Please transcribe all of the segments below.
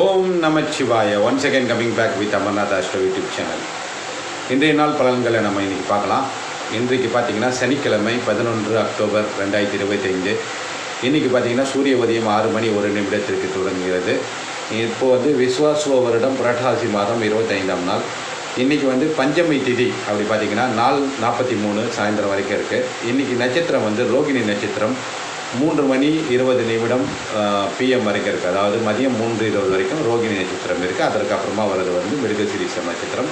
Om Namachivaya. One second coming back with Amarnath Ashto YouTube channel இன்றைய நாள் பலன்களை நம்ம இன்றைக்கி பார்க்கலாம். இன்றைக்கு பார்த்தீங்கன்னா சனிக்கிழமை பதினொன்று அக்டோபர் ரெண்டாயிரத்தி இருபத்தைந்து. இன்றைக்கி பார்த்தீங்கன்னா சூரிய உதயம் ஆறு மணி ஒரு நிமிடத்திற்கு தொடங்குகிறது. இப்போது வந்து விஸ்வாசுவ வருடம் புரட்டாசி மாதம் இருபத்தைந்தாம் நாள். இன்றைக்கி வந்து பஞ்சமி திதி அப்படி பார்த்தீங்கன்னா நாள் நாற்பத்தி மூணு சாயந்தரம் வரைக்கும் இருக்குது இன்றைக்கி நட்சத்திரம் வந்து ரோகிணி நட்சத்திரம். மூன்று மணி இருபது நிமிடம் பிஎம் வரைக்கும் இருக்குது அதாவது மதியம் மூன்று இருபது வரைக்கும் ரோகிணி நட்சத்திரம் இருக்குது அதற்கு அப்புறமா வர்றது வந்து மிருகசிரீச நட்சத்திரம்.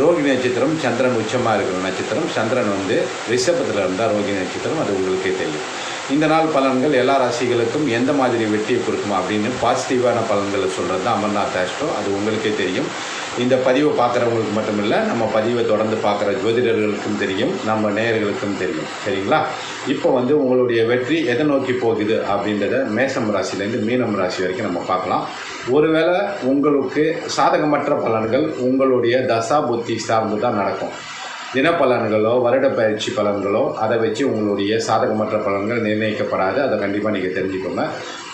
ரோகிணி நட்சத்திரம் சந்திரன் உச்சமாக இருக்கிற நட்சத்திரம். சந்திரன் வந்து ரிஷபத்தில் இருந்தால் ரோகிணி நட்சத்திரம் அது உங்களுக்கே தெரியும். இந்த நாள் பலன்கள் எல்லா ராசிகளுக்கும் எந்த மாதிரி வெற்றியை கொடுக்குமா அப்படின்னு பாசிட்டிவான பலன்களை சொல்கிறது தான் அமர்நாத் ஆஸ்ட்ரோ அது உங்களுக்கே தெரியும். இந்த பதிவை பார்க்குறவங்களுக்கு மட்டும் இல்லை நம்ம பதிவை தொடர்ந்து பார்க்குற ஜோதிடர்களுக்கும் தெரியும் நம்ம நேயர்களுக்கும் தெரியும். சரிங்களா? இப்போ வந்து உங்களுடைய வெற்றி எதை நோக்கி போகுது அப்படின்றத மேசம் ராசிலேருந்து மீனம் ராசி வரைக்கும் நம்ம பார்க்கலாம். ஒருவேளை உங்களுக்கு சாதகமற்ற பலன்கள் உங்களுடைய தசா புத்தி சார்ந்து தான் நடக்கும். தினப்பலன்களோ வருட பயிற்சி பலன்களோ அதை வச்சு உங்களுடைய சாதகமற்ற பலன்கள் நிர்ணயிக்கப்படாது. அதை கண்டிப்பாக நீங்கள் தெரிஞ்சுக்கோங்க.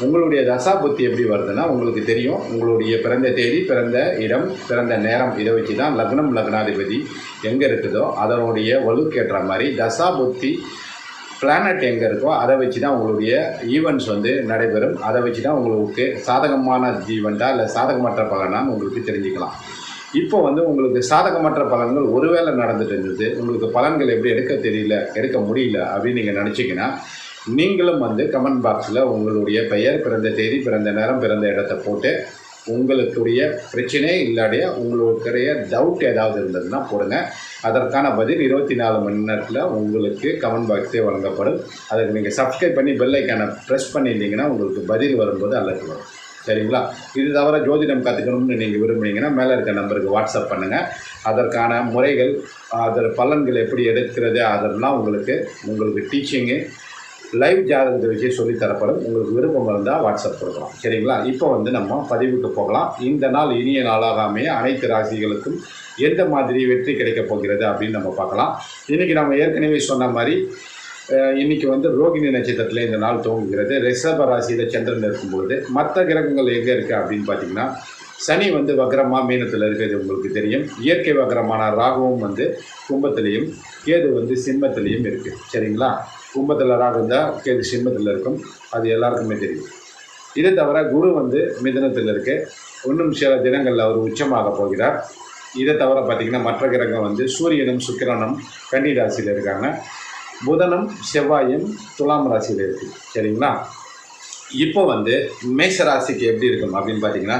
உங்களுடைய தசா புத்தி எப்படி வருதுன்னா உங்களுக்கு தெரியும். உங்களுடைய பிறந்த தேதி பிறந்த இடம் பிறந்த நேரம் இதை வச்சு தான் லக்னம் லக்னாதிபதி எங்கே இருக்குதோ அதனுடைய வலுக்கேற்ற மாதிரி தசா புத்தி பிளானட் எங்கே இருக்கோ அதை வச்சு தான் உங்களுடைய ஈவெண்ட்ஸ் வந்து நடைபெறும். அதை வச்சு தான் உங்களுக்கு சாதகமான ஜீவன்டா இல்லை சாதகமற்ற பலனான்னு உங்களுக்கு தெரிஞ்சுக்கலாம். இப்போ வந்து உங்களுக்கு சாதகமற்ற பலன்கள் ஒருவேளை நடந்துட்டு இருந்தது உங்களுக்கு பலன்கள் எப்படி எடுக்க தெரியல எடுக்க முடியல அப்படின்னு நீங்கள் நினச்சிங்கன்னா நீங்களும் வந்து கமெண்ட் பாக்ஸில் உங்களுடைய பெயர் பிறந்த தேதி பிறந்த நேரம் பிறந்த இடத்த போட்டு உங்களுக்குடைய பிரச்சனை இல்லாடைய உங்களுக்குரிய டவுட் ஏதாவது இருந்ததுன்னா போடுங்க. அதற்கான பதில் இருபத்தி நாலு மணி நேரத்தில் உங்களுக்கு கமெண்ட் பாக்ஸே வழங்கப்படும். அதுக்கு நீங்கள் சப்ஸ்கிரைப் பண்ணி பெல்லைக்கான ப்ரெஸ் பண்ணியிருந்தீங்கன்னா உங்களுக்கு பதில் வரும்போது அலர்ட் வரும். சரிங்களா? இது தவிர ஜோதிடம் கற்றுக்கணும்னு நீங்கள் விரும்புனீங்கன்னா மேலே இருக்க நம்பருக்கு வாட்ஸ்அப் பண்ணுங்கள் அதற்கான முறைகள் அதர் பலன்கள் எப்படி எடுக்கிறது அதெல்லாம் உங்களுக்கு உங்களுக்கு டீச்சிங்கு லைவ் ஜாதகத்தை வச்சு சொல்லித்தரப்படும் உங்களுக்கு விருப்பம் இருந்தால் வாட்ஸ்அப் கொடுக்கலாம். சரிங்களா? இப்போ வந்து நம்ம பதிவுக்கு போகலாம். இந்த நாள் இனிய நாளாக அமைய அனைத்து ராசிகளுக்கும் எந்த மாதிரி வெற்றி கிடைக்கப் போகிறது அப்படின்னு நம்ம பார்க்கலாம். இன்றைக்கி நம்ம ஏற்கனவே சொன்ன மாதிரி இன்னைக்கு வந்து ரோகிணி நட்சத்திரத்தில் இந்த நாள் துவங்குகிறது. ரிஷப ராசியில் சந்திரன் இருக்கும்பொழுது மற்ற கிரகங்கள் எங்கே இருக்குது அப்படின்னு பார்த்தீங்கன்னா சனி வந்து வக்ரமாக மீனத்தில் இருக்கிறது உங்களுக்கு தெரியும். இயற்கை வக்ரமான ராகுவும் வந்து கும்பத்திலையும் கேது வந்து சிம்மத்திலையும் இருக்குது சரிங்களா? கும்பத்தில் ராகு இருந்தால் கேது சிம்மத்தில் இருக்கும். அது எல்லாருக்குமே தெரியும். இதை தவிர குரு வந்து மிதனத்தில் இருக்கு. இன்னும் சில தினங்களில் அவர் உச்சமாக போகிறார். இதை தவிர பார்த்திங்கன்னா மற்ற கிரகம் வந்து சூரியனும் சுக்கிரனும் கன்னி ராசியில் இருக்காங்க. புதனும் செவ்வாயும் துலாம் ராசியில் இருக்குது சரிங்களா? இப்போ வந்து மேஷ ராசிக்கு எப்படி இருக்கும் அப்படின்னு பார்த்தீங்கன்னா